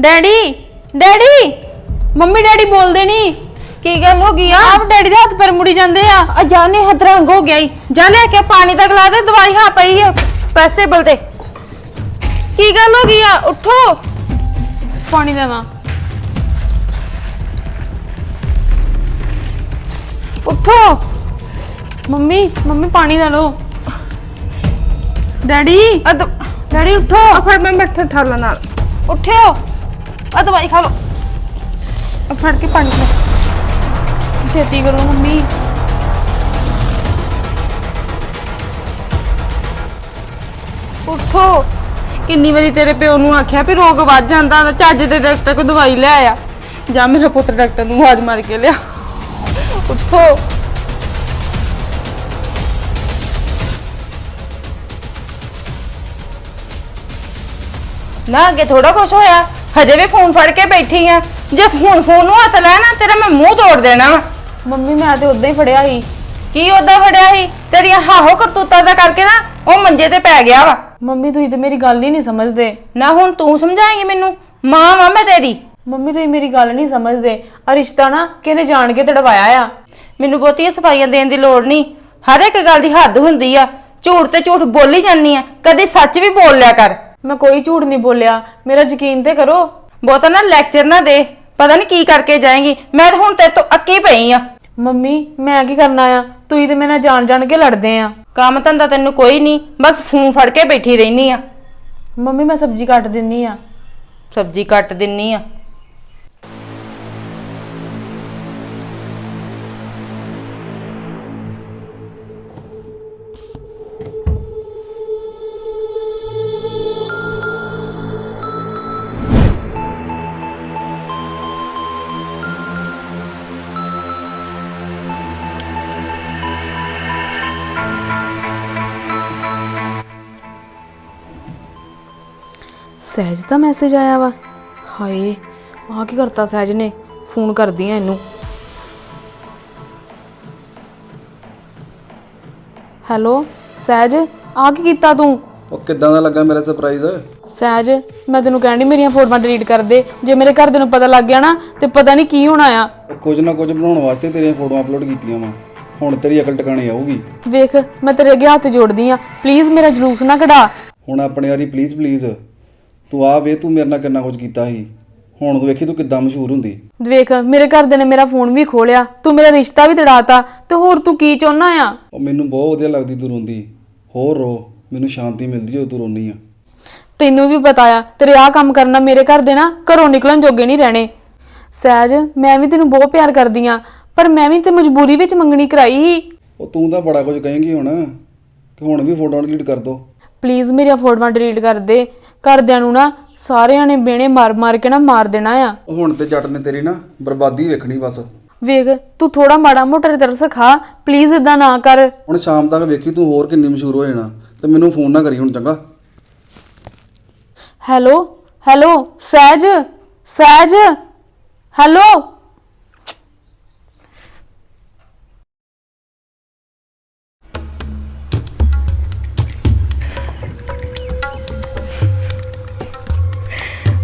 Daddy daddy mummy daddy ਬੋਲਦੇ ਨਹੀਂ ਕੀ ਗੱਲ ਹੋ ਗਈ ਆ? ਆਪ ਡੈਡੀ ਦੇ ਹੱਥ ਪੈਰ ਮੁੜੀ ਜਾਂਦੇ ਆ। ਆ ਜਾਨੇ ਹਦਰੰਗ ਹੋ ਗਿਆ ਈ। ਜਾ ਲੈ ਕੇ ਪਾਣੀ ਦਾ ਗਲਾ ਦੇ ਦਵਾਈ ਹਾਂ ਪਈ ਆ ਪੈਸੇਬਲ ਤੇ ਕੀ ਗੱਲ ਹੋ ਗਈ ਆ? ਉੱਠੋ। ਪਾਣੀ ਦੇਵਾਂ। ਉੱਠੋ। ਮੰਮੀ ਮੰਮੀ ਪਾਣੀ ਦੇ ਲਓ। ਡੈਡੀ ਆ ਦ- ਡੈਡੀ ਉੱਠੋ। ਆ ਫੜ ਮੈਂ ਬੈਠੇ ਠਾਲਾ ਨਾਲ। ਉੱਠਿਓ। ਆ ਦਵਾਈ ਖਾ ਲਓ। ਆ ਫੜ ਕੇ ਪਾਣੀ ਲੈ ਛੇਤੀ ਕਰੋ ਮੰਮੀ। ਉੱਠੋ। ਕਿੰਨੀ ਵਾਰੀ ਤੇਰੇ ਪਿਓ ਨੂੰ ਆਖਿਆ ਵੀ ਰੋਗ ਵੱਧ ਜਾਂਦਾ ਤਾਂ ਚੱਜ ਦੇ ਡਾਕਟਰ ਕੋਲ ਦਵਾਈ ਲੈ ਆਇਆ ਜਾ ਮੇਰਾ ਪੁੱਤ ਡਾਕਟਰ ਨੂੰ ਆਵਾਜ਼ ਮਾਰ ਕੇ ਲਿਆ। ਉੱਠੋ। ਨਾ ਅੱਗੇ ਥੋੜਾ ਕੁਛ ਹੋਇਆ। ਹਜੇ ਵੀ ਫੋਨ ਫੜ ਕੇ ਬੈਠੀ ਆ। ਜੇ ਹੁਣ ਫੋਨ ਨੂੰ ਹੱਥ ਲਾਇਆ ਨਾ ਤੇਰਾ ਮੈਂ ਮੂੰਹ ਤੋੜ ਦੇਣਾ ਵਾ। ਮੰਮੀ ਮੈਂ ਤੇ ਉਦਾਂ ਹੀ ਫੜਿਆ ਸੀ। ਕੀ ਉਹਦਾ ਫੜਿਆ ਸੀ? ਤੇਰੀਆਂ ਹਾਹੋ ਕਰਤੂਤਾਂ ਦਾ ਕਰਕੇ ਨਾ ਉਹ ਮੰਜੇ ਤੇ ਪੈ ਗਿਆ ਵਾ। ਮੰਮੀ ਤੁਸੀਂ ਤੇ ਮੇਰੀ ਗੱਲ ਹੀ ਨਹੀਂ ਸਮਝਦੇ। ਨਾ ਹੁਣ ਤੂੰ ਸਮਝਾਏਂਗੀ ਮੈਨੂੰ? ਮਾਂ ਵਾਂ ਮੈਂ ਤੇਰੀ। ਮੰਮੀ ਤੁਸੀਂ ਮੇਰੀ ਗੱਲ ਨਹੀਂ ਸਮਝਦੇ। ਆ ਰਿਸ਼ਤਾ ਨਾ ਕਿਹਨੇ ਜਾਣ ਕੇ ਤੜਵਾਇਆ ਆ। ਮੈਨੂੰ ਬਹੁਤੀਆਂ ਸਫਾਈਆਂ ਦੇਣ ਦੀ ਲੋੜ ਨਹੀਂ। ਹਰ ਇੱਕ ਗੱਲ ਦੀ ਹੱਦ ਹੁੰਦੀ ਆ। ਝੂਠ ਤੇ ਝੂਠ ਬੋਲੀ ਜਾਂਦੀ ਆ। ਕਦੇ ਸੱਚ ਵੀ ਬੋਲ ਲਿਆ ਕਰ। ਮੈਂ ਕੋਈ ਝੂਠ ਨਹੀਂ ਬੋਲਿਆ। ਮੇਰਾ ਯਕੀਨ ਤੇ ਕਰੋ। ਬਹੁਤਾ ਨਾ ਲੈਕਚਰ ਨਾ ਦੇ। ਪਤਾ ਨਹੀਂ ਕੀ ਕਰਕੇ ਜਾਏਂਗੀ। ਮੈਂ ਤਾਂ ਹੁਣ ਤੇਰੇ ਤੋਂ ਅੱਕੀ ਪਈ ਆ। ਮੰਮੀ, ਮੈਂ ਕੀ ਕਰਨਾ ਆ? ਤੁਸੀਂ ਤੇ ਮੇਰੇ ਨਾਲ ਜਾਣ ਜਾਣ ਕੇ ਲੜਦੇ ਆ। ਕੰਮ ਧੰਦਾ ਤੈਨੂੰ ਕੋਈ ਨਹੀਂ ਬਸ ਫੋਨ ਫੜ ਕੇ ਬੈਠੀ ਰਹਿਨੀ ਆ। ਮੰਮੀ, ਮੈਂ ਸਬਜ਼ੀ ਕੱਟ ਦਿੰਨੀ ਆ। ਸਬਜ਼ੀ ਕੱਟ ਦਿੰਨੀ ਆ। ਸਹਿਜ ਦਾ ਮੈਸੇਜ ਆਇਆ ਵਾ। ਹਾਏ ਆ ਕੀ ਕਰਤਾ ਸਹਿਜ ਨੇ? ਫੋਨ ਕਰਦੀ ਆ ਇਹਨੂੰ। ਹੈਲੋ ਸਹਿਜ ਆ ਕੀ ਕੀਤਾ ਤੂੰ? ਉਹ ਕਿੱਦਾਂ ਦਾ ਲੱਗਾ ਮੇਰਾ ਸਰਪ੍ਰਾਈਜ਼ ਸਹਿਜ ਮੈਂ ਤੈਨੂੰ ਕਹਿੰਦੀ ਮੇਰੀਆਂ ਫੋਟੋਆਂ ਡਿਲੀਟ ਕਰ ਦੇ। ਜੇ ਮੇਰੇ ਘਰ ਦੇ ਨੂੰ ਪਤਾ ਲੱਗ ਗਿਆ ਨਾ ਤੇ ਪਤਾ ਨਹੀਂ ਕੀ ਹੋਣਾ ਆ। ਕੁਝ ਨਾ ਕੁਝ ਬਣਾਉਣ ਵਾਸਤੇ ਤੇਰੀਆਂ ਫੋਟੋਆਂ ਅਪਲੋਡ ਕੀਤੀਆਂ ਵਾ। ਹੁਣ ਤੇਰੀ ਅਕਲ ਟਿਕਾਣੇ ਆਊਗੀ। ਵੇਖ ਮੈਂ ਤੇਰੇ ਅੱਗੇ ਹੱਥ ਜੋੜਦੀ ਆ। ਪਲੀਜ਼ ਮੇਰਾ ਜਲੂਸ ਨਾ ਕਢਾ। ਹੁਣ ਆਪਣੇ ਵਾਰੀ ਪਲੀਜ਼ ਪਲੀਜ਼ ਤੂੰ ਆ ਵੇ ਤੂੰ ਮੇਰੇ ਨਾਲ ਕਿੰਨਾ ਕੁਝ ਕੀਤਾ ਸੀ? ਹੁਣ ਤੂੰ ਵੇਖੀ ਤੂੰ ਕਿੱਦਾਂ ਮਸ਼ਹੂਰ ਹੁੰਦੀ। ਵੇਖ ਮੇਰੇ ਘਰ ਦੇ ਨੇ ਮੇਰਾ ਫੋਨ ਵੀ ਖੋਲਿਆ ਤੂੰ ਮੇਰਾ ਰਿਸ਼ਤਾ ਵੀ ਤੜਾਤਾ ਤੇ ਹੋਰ ਤੂੰ ਕੀ ਚਾਹੁੰਦਾ ਆ? ਉਹ ਮੈਨੂੰ ਬਹੁਤ ਵਧੀਆ ਲੱਗਦੀ ਤੂੰ ਰੋਂਦੀ। ਹੋਰ ਰੋ ਮੈਨੂੰ ਸ਼ਾਂਤੀ ਮਿਲਦੀ ਜਦੋਂ ਤੂੰ ਰੋਨੀ ਆ। ਤੈਨੂੰ ਵੀ ਪਤਾ ਆ ਤੇਰੇ ਆ ਕੰਮ ਕਰਨਾ ਮੇਰੇ ਘਰ ਦੇ ਨਾ ਘਰੋਂ ਨਿਕਲਣ ਜੋਗੇ ਨਹੀਂ ਰਹਿਣੇ। ਸਹਿਜ ਮੈਂ ਵੀ ਤੈਨੂੰ ਬਹੁਤ ਪਿਆਰ ਕਰਦੀ ਆ ਪਰ ਮੈਂ ਵੀ ਤੇ ਮਜਬੂਰੀ ਵਿੱਚ ਮੰਗਣੀ ਕਰਾਈ ਸੀ। ਉਹ ਤੂੰ ਤਾਂ ਬੜਾ ਕੁਝ ਕਹੇਂਗੀ ਹੁਣ ਕਿ ਹੁਣ ਵੀ ਫੋਟੋਆਂ ਡਿਲੀਟ ਕਰ ਦੋ। ਪਲੀਜ਼ ਮੇਰੀਆਂ ਫੋਟੋਆਂ ਡਿਲੀਟ ਕਰ ਦੇ। ਘਰਦਿਆਂ ਨੂੰ ਨਾ ਸਾਰਿਆਂ ਨੇ ਬੇਣੇ ਮਾਰ ਮਾਰ ਕੇ ਨਾ ਮਾਰ ਦੇਣਾ ਆ। ਹੁਣ ਤੇ ਜੱਟ ਨੇ ਤੇਰੀ ਨਾ ਬਰਬਾਦੀ ਵੇਖਣੀ ਬਸ। ਵੇਖ ਤੂੰ ਥੋੜਾ ਮਾੜਾ ਮੋਟਾ ਤਰਸ ਖਾ ਪਲੀਜ਼ ਇਦਾਂ ਨਾ ਕਰ। ਹੁਣ ਸ਼ਾਮ ਤੱਕ ਵੇਖੀ ਤੂੰ ਹੋਰ ਕਿੰਨੀ ਮਸ਼ਹੂਰ ਹੋ ਜਾਣਾ। ਤੇ ਮੈਨੂੰ ਫੋਨ ਨਾ ਕਰੀ ਹੁਣ ਚੰਗਾ। ਹੈਲੋ ਹੈਲੋ ਸਹਿਜ ਸਹਿਜ ਹੈਲੋ।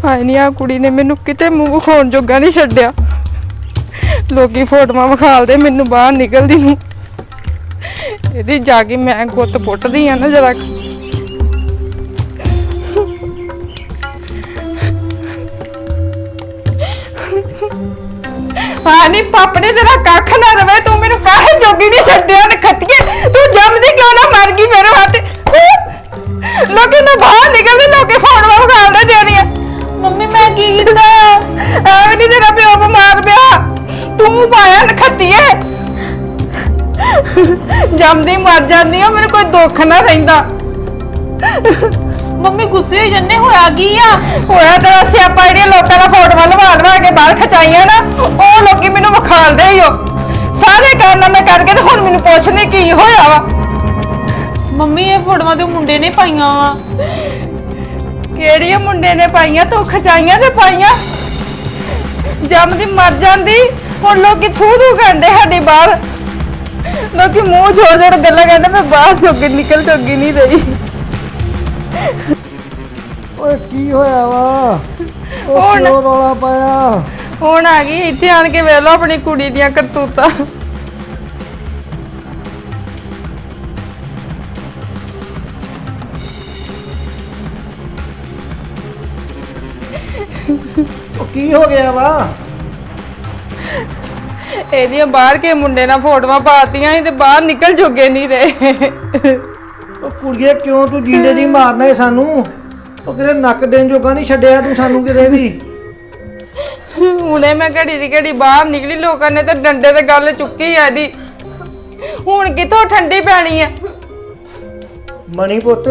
ਹਾਏ ਨੀ ਆ ਕੁੜੀ ਨੇ ਮੈਨੂੰ ਕਿਤੇ ਮੂੰਹ ਵਿਖਾਉਣ ਜੋਗਾ ਨਹੀਂ ਛੱਡਿਆ। ਲੋਕੀ ਫੋਟੋਆਂ ਵਿਖਾਲਦੇ, ਮੈਨੂੰ ਬਾਹਰ ਨਿਕਲਦੀ ਨੂੰ। ਇਹਦੀ ਜਾ ਕੇ ਮੈਂ ਗੁੱਤ ਪੁੱਟਦੀ ਆ ਨਾ ਜਰਾ ਹਾਂ ਨੀ ਪਾਪ ਨੇ ਤੇਰਾ ਕੱਖ ਨਾ ਰਵੇ, ਤੂੰ ਮੈਨੂੰ ਕਾਹੇ ਜੋਗੀ ਨਹੀਂ ਛੱਡਿਆ ਨਖੱਤੀਏ ਤੂੰ ਜੰਮਦੀ ਕਿਉਂ ਨਾ ਮਰ ਗਈ ਮੇਰੇ ਹੱਥ ਲੋਕੀ ਨਾ ਬਾਹਰ ਨਿਕਲਦੇ, ਲੋਕੀ ਮੰਮੀ ਮੈਂ ਕੀ ਕੀਤਾ? ਐਵੇਂ ਨਹੀਂ ਤੇਰਾ ਪਿਓ ਬਿਮਾਰ ਪਿਆ। ਤੂੰ ਪਾਇਆ ਨਖੱਤੀਏ ਜੰਮਦੀ ਮਰ ਜਾਂਦੀ ਆ ਮੈਨੂੰ ਕੋਈ ਦੁੱਖ ਨਾ ਰਹਿੰਦਾ। ਮੰਮੀ ਗੁੱਸੇ ਹੋ ਜੰਨੇ ਹੋਇਆ ਕੀ ਆ? ਹੋਇਆ ਤੇਰਾ ਸਿਆਪਾ ਜਿਹੜੀਆਂ ਲੋਕਾਂ ਦਾ ਫੋਟੋਆਂ ਲਵਾ ਲਵਾ ਕੇ ਬਾਹਰ ਖਚਾਈਆਂ ਨਾ ਉਹ ਲੋਕੀ ਮੈਨੂੰ ਵਿਖਾਲਦੇ ਹੀ ਹੋ ਸਾਰੇ ਕਾਰਨਾਮੇ ਕਰਕੇ ਤੇ ਹੁਣ ਮੈਨੂੰ ਪੁੱਛਦੇ ਕੀ ਹੋਇਆ ਵਾ। ਮੰਮੀ ਇਹ ਫੋਟੋਆਂ ਤੇ ਮੁੰਡੇ ਨੇ ਪਾਈਆਂ ਵਾ। ਕਿਹੜੀਆਂ ਮੁੰਡੇ ਨੇ ਪਾਈਆਂ ਤੂੰ ਖਚਾਈਆਂ ਤੇ ਪਾਈਆਂ? ਜੰਮਦੀ ਮਰ ਜਾਂਦੀ ਹੁਣ ਲੋਕੀ ਥੂ ਥੂ ਕਰਦੇ ਸਾਡੀ ਬਾਹਰ। ਲੋਕੀ ਮੂੰਹ ਜੋੜ ਜੋੜ ਗੱਲਾਂ ਕਰਦੇ ਮੈਂ ਬਾਹਰ ਜੋਗੀ ਨਿਕਲ ਜੋਗੀ ਨਹੀਂ ਰਹੀ। ਓਏ ਕੀ ਹੋਇਆ ਵਾ? ਉਹ ਹੁਣ- ਕਿਉਂ ਰੌਲਾ ਪਾਇਆ। ਹੁਣ ਆ ਗਈ ਇੱਥੇ ਆਣ ਕੇ ਵੇਖ ਲਓ ਆਪਣੀ ਕੁੜੀ ਦੀਆਂ ਕਰਤੂਤਾਂ। ਉਹ ਕੀ ਹੋ ਗਿਆ ਵਾ? ਇਹਦੀਆਂ ਬਾਹਰ ਕੇ ਮੁੰਡੇ ਨਾਲ ਫੋਟੋਆਂ ਪਾਤੀਆਂ ਸੀ ਤੇ ਬਾਹਰ ਨਿਕਲ ਜੋਗੇ ਨਹੀਂ ਰਹੇ। ਉਹ ਕੁੜੀਏ ਕਿਉਂ ਤੂੰ ਜੀਂਦੇ ਨਹੀਂ ਮਾਰਨਾ ਏ ਸਾਨੂੰ? ਉਹ ਕਿਤੇ ਨੱਕ ਦੇਣ ਜੋਗਾ ਨਹੀਂ ਛੱਡਿਆ ਤੂੰ ਸਾਨੂੰ ਕਿਤੇ ਵੀ? ਹੁਣੇ ਮੈਂ ਘੜੀ ਦੀ ਘੜੀ ਬਾਹਰ ਨਿਕਲੀ ਲੋਕਾਂ ਨੇ ਤੇ ਡੰਡੇ ਤੇ ਗੱਲ ਚੁੱਕੀ ਆ ਇਹਦੀ। ਹੁਣ ਕਿੱਥੋਂ ਠੰਡੀ ਪੈਣੀ ਹੈ ਮਣੀ ਪੁੱਤ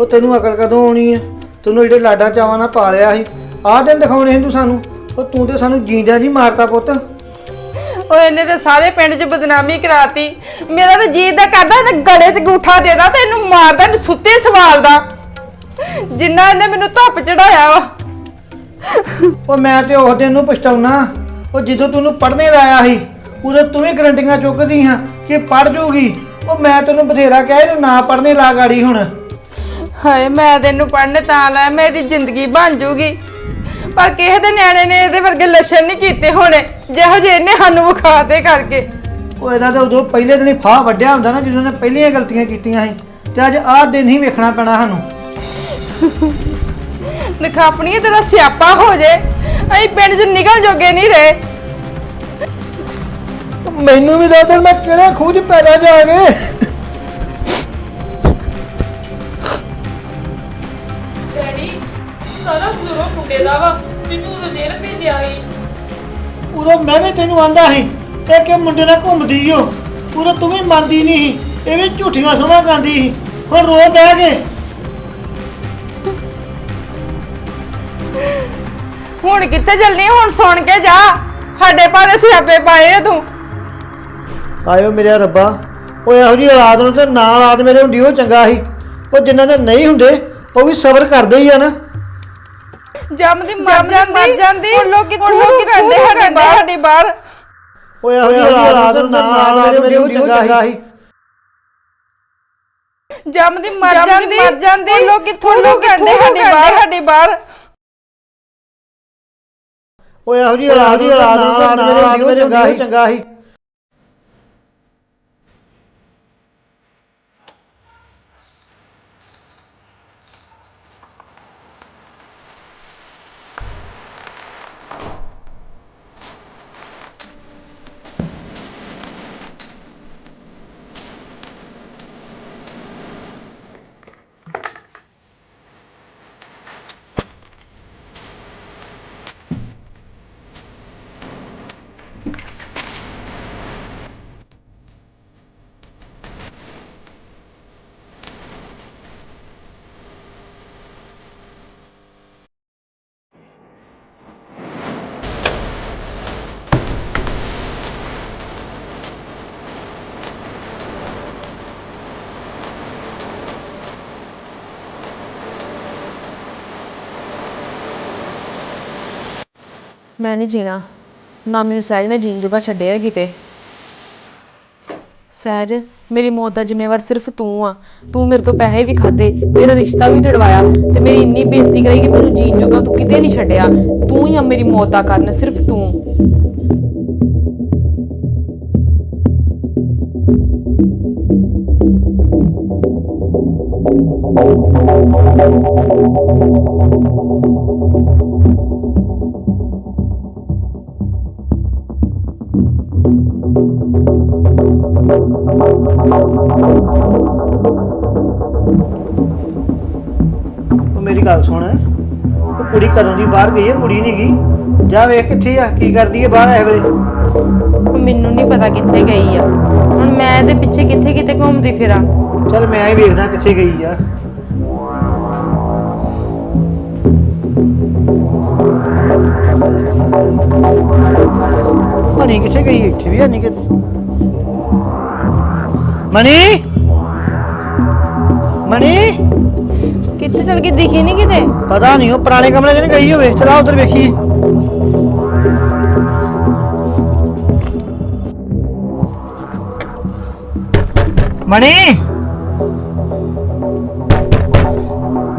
ਉਹ ਤੈਨੂੰ ਅਕਲ ਕਦੋਂ ਆਉਣੀ ਆ? ਤੈਨੂੰ ਜਿਹੜੇ ਲਾਡਾ ਚਾਵਾਂ ਨਾਲ ਪਾਲਿਆ ਸੀ ਆਹ ਦਿਨ ਦਿਖਾਉਣੇ ਸੀ ਤੂੰ ਸਾਨੂੰ। ਉਹ ਤੂੰ ਤੇ ਸਾਨੂੰ ਜੀਂਦਿਆਂ ਨਹੀਂ ਮਾਰਤਾ ਪੁੱਤ। ਉਹ ਇਹਨੇ ਤੇ ਸਾਰੇ ਪਿੰਡ 'ਚ ਬਦਨਾਮੀ ਕਰਾਤੀ। ਮੇਰਾ ਤਾਂ ਜੀ ਦਾ ਕਰਦਾ ਤੇ ਗਲੇ 'ਚ ਗੂਠਾ ਦੇਦਾ ਤੇ ਇਹਨੂੰ ਮਾਰਦਾ ਇਹਨੂੰ ਸੁੱਤੇ ਸਵਾਲਦਾ ਜਿੰਨਾ ਇਹਨੇ ਮੈਨੂੰ ਧੁੱਪ ਚੜਾਇਆ ਵਾ। ਉਹ ਮੈਂ ਤੇ ਉਸ ਦਿਨ ਨੂੰ ਪਛਤਾਉਣਾ। ਉਹ ਜਦੋਂ ਤੈਨੂੰ ਪੜ੍ਹਨੇ ਲਾਇਆ ਸੀ ਉਦੋਂ ਤੂੰ ਵੀ ਗਰੰਟੀਆਂ ਚੁੱਕਦੀ ਹਾਂ ਕਿ ਪੜ ਜਾਊਗੀ ਉਹ ਮੈਂ ਤੈਨੂੰ ਬਥੇਰਾ ਕਿਹਾ ਇਹਨੂੰ ਨਾ ਪੜ੍ਹਨੇ ਲਾ ਗਾੜੀ ਹੁਣ। ਹਾਏ ਮੈਂ ਤੈਨੂੰ ਪੜ੍ਹਨੇ ਤਾਂ ਲਾਇਆ ਮੇਰੀ ਜ਼ਿੰਦਗੀ ਬਣ ਜੂਗੀ। ਪਰ ਕਿਸੇ ਦੇ ਨਿਆਣੇ ਨੇ ਇਹਦੇ ਵਰਗੇ ਲੱਛਣ ਨਹੀਂ ਕੀਤੇ ਹੋਣੇ। ਜਿਹੋ ਜਿਹੇ ਇਹਨੇ ਸਾਨੂੰ ਵਿਖਾਤੇ ਕਰਕੇ। ਉਹ ਇਹਦਾ ਤਾਂ ਉਦੋਂ ਪਹਿਲੇ ਦਿਨ ਹੀ ਫਾਹ ਵੱਡਿਆ ਹੁੰਦਾ ਨਾ ਜਦੋਂ ਨੇ ਪਹਿਲੀਆਂ ਗਲਤੀਆਂ ਕੀਤੀਆਂ ਸੀ। ਤੇ ਅੱਜ ਆਹ ਦਿਨ ਹੀ ਵੇਖਣਾ ਪੈਣਾ ਸਾਨੂੰ। ਨਖਾਪਣੀ ਤੇਰਾ ਸਿਆਪਾ ਹੋ ਜੇ। ਅਸੀਂ ਪਿੰਡ 'ਚ ਨਿਕਲ ਜੋਗੇ ਨਹੀਂ ਰਹੇ। ਮੈਨੂੰ ਵੀ ਦੱਸ ਦੇਣ ਮੈਂ ਕਿਹੜੇ 'ਚ ਪੈਦਾ ਜਾ ਕੇ ਜ਼ਰੂਰ ਮੁੰਡੇ ਦਾ ਵਾ ਜਿਹਨੂੰ ਉਹ ਜੇਲ੍ਹ ਭੇਜਿਆ ਸੀ। ਉਦੋਂ ਮੈਂ ਵੀ ਤੈਨੂੰ ਆਂਦਾ ਸੀ ਇਹ ਕਿ ਮੁੰਡੇ ਨਾਲ ਘੁੰਮਦੀ ਓ। ਉਦੋਂ ਤੂੰ ਵੀ ਮੰਨਦੀ ਨਹੀਂ ਸੀ ਇਹ ਵੀ ਝੂਠੀਆਂ ਸੁਣਾ ਗਾਂਦੀ ਸੀ। ਹੁਣ ਰੋ ਬਹਿ ਕੇ। ਹੁਣ ਕਿੱਥੇ ਚੱਲਣੀ ਹੁਣ ਸੁਣ ਕੇ ਜਾ। ਸਾਡੇ ਭਾਵੇਂ ਸਿਆਪੇ ਪਾਏ ਆ ਤੂੰ। ਆਇਓ ਮੇਰੇ ਰੱਬਾ। ਉਹ ਇਹੋ ਜਿਹੀ ਔਲਾਦ ਨੂੰ ਤੇ ਨਾ ਔਲਾਦ ਮੇਰੇ ਹੁੰਦੀ ਉਹ ਚੰਗਾ ਸੀ। ਉਹ ਜਿਨ੍ਹਾਂ ਦੇ ਨਹੀਂ ਹੁੰਦੇ ਉਹ ਵੀ ਸਬਰ ਕਰਦੇ ਹੀ ਆ ਨਾ। ਜੰਮਦੀ ਮਰ ਜਾਂਦੀ। ਮਰ ਜਾਂਦੀ। ਹੁਣ ਲੋਕੀ ਥੂ ਕਰਦੇ ਸਾਡੇ ਬਾਹਰ ਸਾਡੇ ਬਾਹਰ। ਉਹ ਇਹੋ ਜਿਹੀ ਔਲਾਦ ਨੂੰ ਨਾ ਮੇਰੇ ਉਹ ਚੰਗਾ ਸੀ। ਜੰਮਦੀ ਮਰ ਜਾਂਦੀ। ਮਰ ਜਾਂਦੀ। ਹੁਣ ਲੋਕੀ ਥੂ ਥੂ ਕਰਦੇ ਸਾਡੇ ਬਾਹਰ ਸਾਡੇ ਬਾਹਰ। ਉਹ ਇਹੋ ਜਿਹੀ ਔਲਾਦ ਨੂੰ ਨੂੰ ਮੇਰੇ ਹੁੰਦੀ ਉਹ ਚੰਗਾ ਸੀ। ਮੈਂ ਨਹੀਂ ਜੀਣਾ। ਨਾ ਮੈਨੂੰ ਸਹਿਜ ਨੇ ਜੀਣ ਜੋਗਾ ਛੱਡਿਆ ਕਿਤੇ। ਸਹਿਜ, ਮੇਰੀ ਮੌਤ ਦਾ ਜ਼ਿੰਮੇਵਾਰ ਸਿਰਫ ਤੂੰ ਆ। ਤੂੰ ਮੇਰੇ ਤੋਂ ਪੈਸੇ ਵੀ ਖਾਦੇ ਮੇਰਾ ਰਿਸ਼ਤਾ ਵੀ ਢੜਵਾਇਆ ਤੇ ਮੇਰੀ ਇੰਨੀ ਬੇਇੱਜ਼ਤੀ ਕਰਾਈ ਕਿ ਮੈਨੂੰ ਜੀਣ ਜੋਗਾ ਤੂੰ ਕਿਤੇ ਨਹੀਂ ਛੱਡਿਆ। ਤੂੰ ਹੀ ਆ ਮੇਰੀ ਮੌਤ ਦਾ ਕਾਰਨ, ਸਿਰਫ ਤੂੰ। ਉਹ ਮੇਰੀ ਗੱਲ ਸੁਣ। ਉਹ ਕੁੜੀ ਕਦੋਂ ਦੀ ਬਾਹਰ ਗਈ ਹੈ ਮੁੜੀ ਨਹੀਂ ਗਈ। ਜਾ ਵੇਖ ਕਿੱਥੇ ਆ ਕੀ ਕਰਦੀ ਹੈ ਬਾਹਰ ਐ ਵੇਲੇ। ਮੈਨੂੰ ਨਹੀਂ ਪਤਾ ਕਿੱਥੇ ਗਈ ਆ। ਹੁਣ ਮੈਂ ਇਹਦੇ ਪਿੱਛੇ ਕਿੱਥੇ ਕਿੱਥੇ ਘੁੰਮਦੀ ਫਿਰਾਂ। ਚੱਲ ਮੈਂ ਹੀ ਵੇਖਦਾ ਕਿੱਥੇ ਗਈ ਆ। ਮਣੀ ਕਿੱਥੇ ਗਈ? ਇੱਥੇ ਵੀ ਨਹੀਂ ਕਿ ਮਣੀ ਮਣੀ ਕਿੱਥੇ ਚਲ ਗਈ? ਦਿਖੀ ਨਹੀਂ ਕਿਤੇ? ਪਤਾ ਨਹੀਂ ਉਹ ਪੁਰਾਣੇ ਕਮਰੇ 'ਚ ਨਹੀਂ ਗਈ ਹੋਵੇ। ਚਲਾ ਉਧਰ ਵੇਖੀ। ਮਣੀ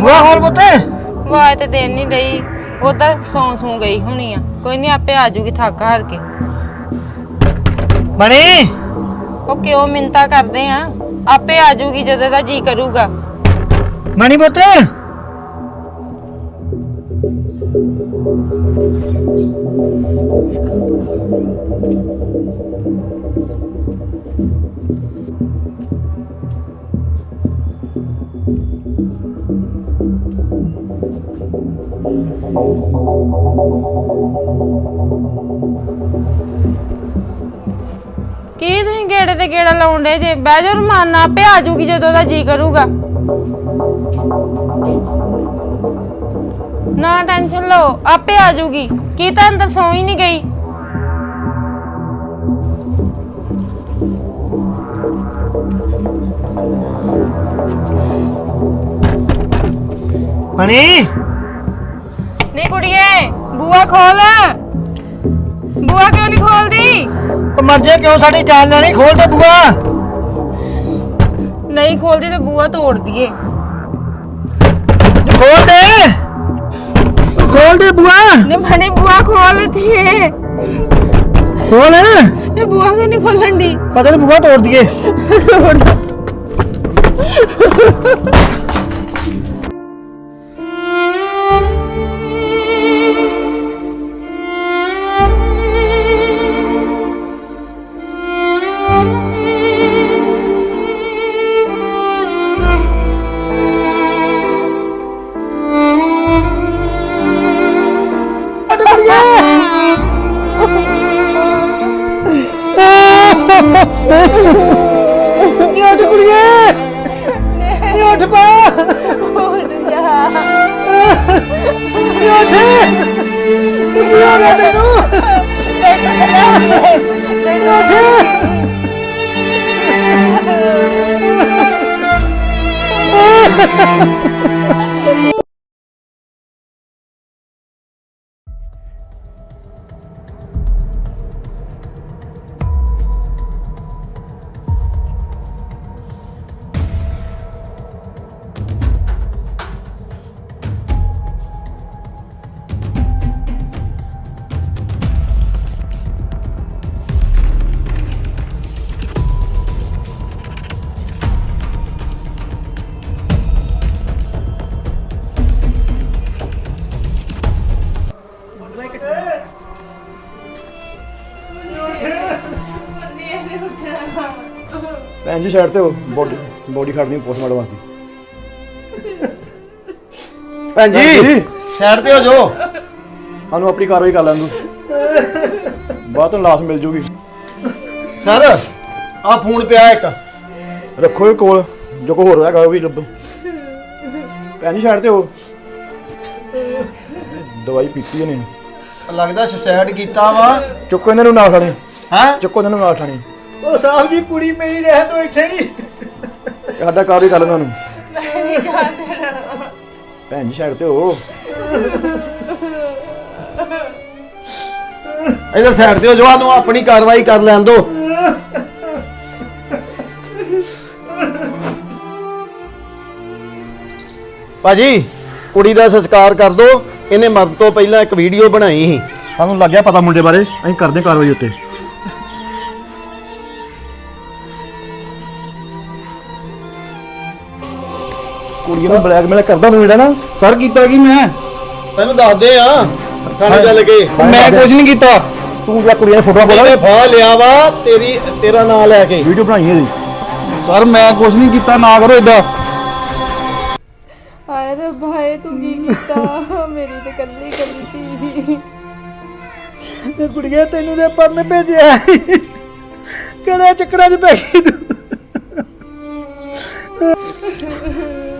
ਬੁਆ ਹੋਰ ਪੁੱਤ? ਆਵਾਜ਼ ਤੇ ਦੇਣ ਨਹੀਂ ਉਹ ਤਾਂ ਸੌਂ ਸੌਂ ਗਈ ਹੋਣੀ ਆ। ਕੋਈ ਨਹੀਂ ਆਪੇ ਆ ਜੂਗੀ ਥੱਕ ਹਾਰ ਕੇ। ਮਣੀ ਉਹ ਕਿਉਂ ਮਿੰਤਾ ਕਰਦੇ ਆ? ਆਪੇ ਆ ਜੂਗੀ ਜਦੋਂ ਦਾ ਜੀ ਕਰੂਗਾ। ਮਣੀ ਪੁੱਤ। ਕੀ ਤੁਸੀਂ ਗੇੜੇ ਤੇ ਗੇੜਾ ਲਾਉਂਦੇ ਜੇ? ਬਹਿ ਜਾ ਰਮਾਨ ਨਾਲ ਆਪੇ ਆ ਜੂਗੀ ਜਦੋਂ ਦਾ ਜੀ ਕਰੂਗਾ। ਨਾ ਟੈਨਸ਼ਨ ਲਓ ਆਪੇ ਆ ਜੂਗੀ ਕੀ ਤਾਂ ਅੰਦਰ ਸੌਂ ਹੀ ਨਹੀਂ ਗਈ ਮਣੀ ਨਹੀਂ ਕੁੜੀਏ ਬੂਆ ਖੋਲ ਬੂਆ ਕਿਉਂ ਨਹੀਂ ਖੋਲਦੀ ਉਹ ਮਰ ਜਾ ਕਿਉਂ ਸਾਡੀ ਜਾਨ ਲੈਣੀ ਖੋਲ ਦੇ ਬੁਆ ਨਹੀਂ ਖੋਲਦੀ ਤੇ ਬੂਆ ਤੋੜ ਦਈਏ ਖੋਲ ਦੇ ਉਹ ਖੋਲ ਦੇ ਬੁਆ। ਨੇ ਮਣੀ ਬੂਆ ਖੋਲ ਦੀਏ ਖੋਲ। ਇਹ ਬੂਆ ਕਿਉਂ ਨਹੀਂ ਖੋਲਣ ਦੀ ਪਤਾ ਨਹੀਂ ਬੁਆ ਤੋੜ ਦਈਏ। ਨੀ ਉੱਠ ਕੁੜੀਏ। ਨੀ ਉੱਠ ਪਾ। ਨੀ ਉੱਠ। ਨੀ ਕੀ ਹੋ ਗਿਆ ਤੈਨੂੰ। ਨੀ ਉੱਠ। ਭੈਣ ਜੀ ਸਾਈਡ ਤੇ ਬੋਡੀ ਬੋਡੀ ਖੜਨੀ ਪੋਸਟਮਾਰਟਮ ਵਾਸਤੇ। ਭੈਣ ਜੀ! ਸਾਈਡ ਤੇ ਹੋ ਜਾਓ। ਸਾਨੂੰ ਆਪਣੀ ਕਾਰਵਾਈ ਕਰ ਲੈਣ ਦੋ ਬਾਅਦ ਤੋਂ ਲਾਸ਼ ਮਿਲ ਜੂਗੀ। ਸਰ ਆ ਫੋਨ ਪਿਆ ਇੱਕ। ਰੱਖੋ ਇਹ ਕੋਲ। ਜੋ ਕੋ ਹੋਰ ਹੈਗਾ ਉਹ ਵੀ ਲੱਭੋ। ਭੈਣ ਜੀ ਸਾਈਡ ਤੇ ਹੋ। ਦਵਾਈ ਪੀਤੀ ਇਹਨੇ। ਲੱਗਦਾ ਸੁਸਾਇਡ ਕੀਤਾ ਵਾ। ਚੁੱਕੋ ਇਹਨਾਂ ਨੂੰ ਨਾਲ ਖਾਣੇ ਹੈ? ਚੁੱਕੋ ਇਹਨਾਂ ਨੂੰ ਨਾਲ ਖਾਣੇ ਉਹ ਸਾਹਿਬ ਜੀ ਕੁੜੀ ਮੇਰੀ ਰਹਿ ਤੋ ਇੱਥੇ ਹੀ। ਸਾਡਾ ਕਾਰਵਾਈ ਕਰ ਲੈਣਾ ਨੂੰ ਭੈਣ ਜੀ ਸਾਈਡ ਤੇ ਹੋ। ਇਧਰ ਸਾਈਡ ਤੇ ਹੋ ਜਾਓ ਸਾਨੂੰ ਆਪਣੀ ਕਾਰਵਾਈ ਕਰ ਲੈਣ ਦਿਓ ਭਾਜੀ ਕੁੜੀ ਦਾ ਸੰਸਕਾਰ ਕਰ ਦਿਓ ਇਹਨੇ ਮਰਨ ਤੋਂ ਪਹਿਲਾਂ ਇੱਕ ਵੀਡੀਓ ਬਣਾਈ ਸੀ। ਸਾਨੂੰ ਲੱਗ ਗਿਆ ਪਤਾ ਮੁੰਡੇ ਬਾਰੇ। ਅਸੀਂ ਕਰਦੇ ਹਾਂ ਕਾਰਵਾਈ ਉੱਤੇ। ਕੁੜੀ ਨੂੰ ਬਲੈਕਮੇਲ ਕਰਦਾ ਤੂੰ ਜਿਹੜਾ ਨਾ? ਸਰ ਕੀਤਾ ਕੀ ਮੈਂ? ਤੈਨੂੰ ਦੱਸਦੇ ਆ ਥਾਣੇ ਚੱਲ ਕੇ। ਮੈਂ ਕੁਝ ਨਹੀਂ ਕੀਤਾ। ਤੂੰ ਜਿਹੜਾ ਕੁੜੀਆਂ ਦੀ ਫੋਟੋ ਇਹਨੇ ਫਾ ਲਿਆ ਵਾ ਤੇਰੀ ਤੇਰਾ ਨਾਂ ਲੈ ਕੇ। ਵੀਡੀਓ ਬਣਾਈ ਇਹਦੀ ਸਰ ਮੈਂ ਕੁਝ ਨਹੀਂ ਕੀਤਾ ਨਾ ਕਰੋ ਇਦਾਂ ਹਾਏ ਰੱਬਾ ਹਾਏ ਤੂੰ ਕੀ ਕੀਤਾ? ਮੇਰੀ ਤੇ ਕੱਲੀ ਕੱਲੀ ਧੀ। ਤੇ ਕੁੜੀਏ ਤੈਨੂੰ ਦੇ ਪਰਨ ਭੇਜਿਆ। ਕਿਹੜੇ ਚੱਕਰਾਂ 'ਚ ਪੈ ਗਈ ਤੂੰ?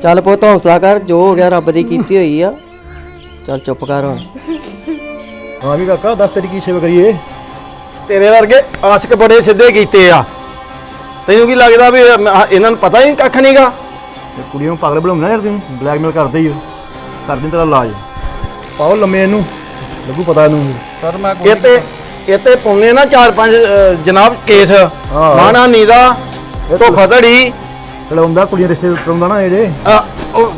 ਚੱਲ ਪੁੱਤ ਹੌਸਲਾ ਕਰ ਜੋ ਹੋ ਗਿਆ ਰੱਬ ਦੀ ਕੀਤੀ ਹੋਈ ਆ। ਚੱਲ ਚੁੱਪ ਕਰ ਹੁਣ। ਹਾਂ ਵੀ ਕਾਕਾ ਦੱਸ ਤੇਰੀ ਕੀ ਸੇਵਾ ਕਰੀਏ? ਤੇਰੇ ਵਰਗੇ ਆਸ਼ਕ ਬੜੇ ਸਿੱਧੇ ਕੀਤੇ ਆ। ਤੈਨੂੰ ਕੀ ਲੱਗਦਾ ਵੀ ਇਹਨਾਂ ਨੂੰ ਪਤਾ ਹੀ ਕੱਖ ਨਹੀਂਗਾ ਤੇ ਕੁੜੀਆਂ ਨੂੰ ਪਾਗਲ ਬਣਾਉਂਦਾ ਯਾਰ ਤੂੰ ਬਲੈਕਮੇਲ ਕਰਦੇ ਹੀ ਹੋ। ਕਰਦੇ ਤੇਰਾ ਇਲਾਜ। ਪਾਓ ਲੰਮੇ ਇਹਨੂੰ ਲੱਗੂ ਪਤਾ ਇਹਨੂੰ। ਸਰ ਮੈਂ ਇਹ ਤੇ ਇਹ ਤੇ ਨਾ ਚਾਰ ਪੰਜ ਅਹ, ਜਨਾਬ ਕੇਸ। ਮਾਣਾ ਨੀਦਾ ਤੋਂ ਚਲਾਉਂਦਾ ਕੁੜੀਆਂ ਰਿਸ਼ਤੇ ਕਰਾਉਂਦਾ ਨਾ ਇਹਦੇ ਉਹ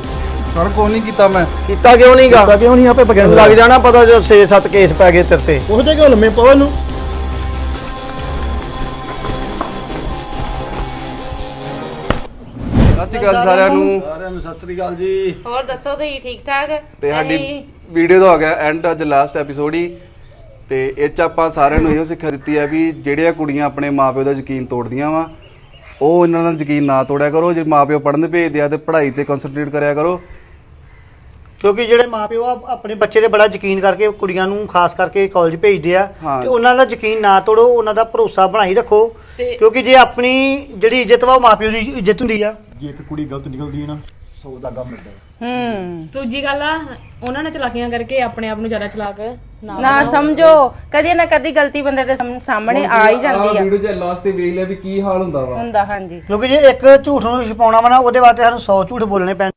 ਸਰ ਕੋਈ ਨਹੀਂ ਕੀਤਾ ਮੈਂ। ਕੀਤਾ ਕਿਉਂ ਨਹੀਂਗਾ ਤਾਂ ਕਿਉਂ ਨਹੀਂ ਆਪੇ ਬਗੈਰ ਲੱਗ ਜਾਣਾ ਪਤਾ ਜੋ 6-7 ਕੇਸ ਪੈ ਗਏ ਤੇਰੇ ਤੇ। ਉਹਦੇ ਕਿਉਂ ਲੰਮੇ ਪਾਓ ਇਹਨੂੰ ਸਤਿ ਸ਼੍ਰੀ ਅਕਾਲ ਸਾਰਿਆਂ ਨੂੰ। ਸਾਰਿਆਂ ਨੂੰ ਸਤਿ ਸ੍ਰੀ ਅਕਾਲ ਜੀ। ਹੋਰ ਦੱਸੋ ਤੁਸੀਂ ਠੀਕ ਠਾਕ? ਤੇ ਸਾਡੀ ਵੀਡੀਓ ਦਾ ਹੋ ਗਿਆ ਐਂਡ ਅੱਜ ਲਾਸਟ ਐਪੀਸੋਡ ਹੀ। ਤੇ ਇਹ ਚ ਆਪਾਂ ਸਾਰਿਆਂ ਨੂੰ ਇਹੋ ਸਿੱਖਿਆ ਦਿੱਤੀ ਹੈ ਵੀ ਜਿਹੜੀਆਂ ਕੁੜੀਆਂ ਆਪਣੇ ਮਾਪਿਓ ਦਾ ਯਕੀਨ ਤੋੜਦੀਆਂ ਵਾ ਉਹ ਇਹਨਾਂ ਦਾ ਯਕੀਨ ਨਾ ਤੋੜਿਆ ਕਰੋ ਜੇ ਮਾਪਿਓ ਪੜ੍ਹਨ ਭੇਜਦੇ ਆ ਤੇ ਪੜ੍ਹਾਈ ਤੇ ਕਨਸੈਂਟਰੇਟ ਕਰਿਆ ਕਰੋ। ਕਿਉਂਕਿ ਜਿਹੜੇ ਮਾਪਿਓ ਆ ਆਪਣੇ ਬੱਚੇ ਤੇ ਬੜਾ ਯਕੀਨ ਕਰਕੇ ਕੁੜੀਆਂ ਨੂੰ ਖਾਸ ਕਰਕੇ ਕਾਲਜ ਭੇਜਦੇ ਆ ਹਾਂ। ਤੇ ਉਹਨਾਂ ਦਾ ਯਕੀਨ ਨਾ ਤੋੜੋ ਉਹਨਾਂ ਦਾ ਭਰੋਸਾ ਬਣਾਈ ਰੱਖੋ। ਕਿਉਂਕਿ ਜੇ ਆਪਣੀ ਜਿਹੜੀ ਇੱਜ਼ਤ ਵਾ ਉਹ ਮਾਪਿਓ ਦੀ ਇੱਜ਼ਤ ਹੁੰਦੀ ਆ। ਜੇ ਇੱਕ ਕੁੜੀ ਗਲਤ ਨਿਕਲਦੀ ਹੈ ਨਾ ਸੌ ਦਾ ਗਮ ਮਿਲਦਾ ਹੂੰ। ਦੂਜੀ ਗੱਲ ਆ ਉਹਨਾਂ ਨੇ ਚਲਾਕੀਆਂ ਕਰਕੇ ਆਪਣੇ ਆਪ ਨੂੰ ਜ਼ਿਆਦਾ ਚਲਾਕ ਨਾ ਨਾ ਸਮਝੋ ਕਦੀ ਨਾ ਕਦੀ ਗਲਤੀ ਬੰਦੇ ਦੇ ਸਾਹਮ- ਸਾਹਮਣੇ ਆ ਹੀ ਜਾਂਦੀ ਆ। ਵੀਡੀਓ ਚ ਲਾਸਟ ਤੇ ਵੇਖ ਲਿਆ ਵੀ ਕੀ ਹਾਲ ਹੁੰਦਾ ਵਾ। ਹੁੰਦਾ ਹਾਂਜੀ। ਕਿਉਂਕਿ ਜੇ ਇੱਕ ਝੂਠ ਨੂੰ ਛਪਾਉਣਾ ਵਾ ਨਾ ਉਹਦੇ ਵਾਸਤੇ ਸਾਨੂੰ 100 ਝੂਠ ਬੋਲਣੇ ਪੈਣ।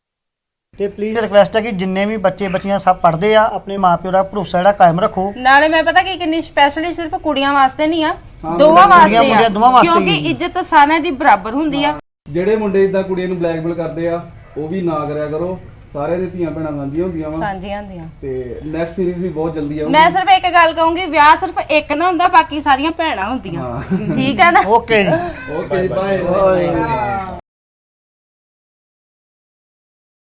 ਤੇ ਪਲੀਜ਼ ਰਿਕਵੈਸਟ ਹੈ ਕਿ ਜਿੰਨੇ ਵੀ ਬੱਚੇ ਬੱਚੀਆਂ ਸਭ ਪੜ੍ਹਦੇ ਆ ਆਪਣੇ ਮਾਪਿਓ ਦਾ ਭਰੋਸਾ ਜਿਹੜਾ ਕਾਇਮ ਰੱਖੋ। ਨਾਲੇ ਮੈਂ ਪਤਾ ਕੀ ਕਿੰਨੀ ਸਪੈਸ਼ਲੀ ਸਿਰਫ ਕੁੜੀਆਂ ਵਾਸਤੇ ਨਹੀਂ ਆ ਦੋਵਾਂ ਵਾਸਤੇ ਆ। ਮੁੰਡਿਆਂ ਦੋਵਾਂ ਵਾਸਤੇ ਕਿਉਂਕਿ ਹੀ। ਇੱਜ਼ਤ ਸਾਰਿਆਂ ਦੀ ਬਰਾਬਰ ਹੁੰਦੀ ਆ। ਜਿਹੜੇ ਮੁੰਡੇ ਇਦਾਂ ਕੁੜੀਆਂ ਨੂੰ ਬਲੈਕਮੇਲ ਕਰਦੇ ਆ ਉਹ ਵੀ ਨਾ ਕਰਿਆ ਕਰੋ। ਸਾਰਿਆਂ ਦੀਆਂ ਧੀਆਂ ਭੈਣਾਂ ਸਾਂਝੀਆਂ ਹੁੰਦੀਆਂ ਵਾ। ਸਾਂਝੀਆਂ ਹੁੰਦੀਆਂ। ਤੇ ਨੈਕਸਟ ਸੀਰੀਜ਼ ਵੀ ਬਹੁਤ ਜਲਦੀ ਆਊਗੀ। ਮੈਂ ਸਿਰਫ ਇੱਕ ਗੱਲ ਕਹੂੰਗੀ ਵਿਆਹ ਸਿਰਫ ਇੱਕ ਨਾ ਹੁੰਦਾ ਬਾਕੀ ਸਾਰੀਆਂ ਭੈਣਾਂ ਹੁੰਦੀਆਂ। ਠੀਕ ਹੈ ਨਾ? ਓਕੇ ਜੀ। Okay bye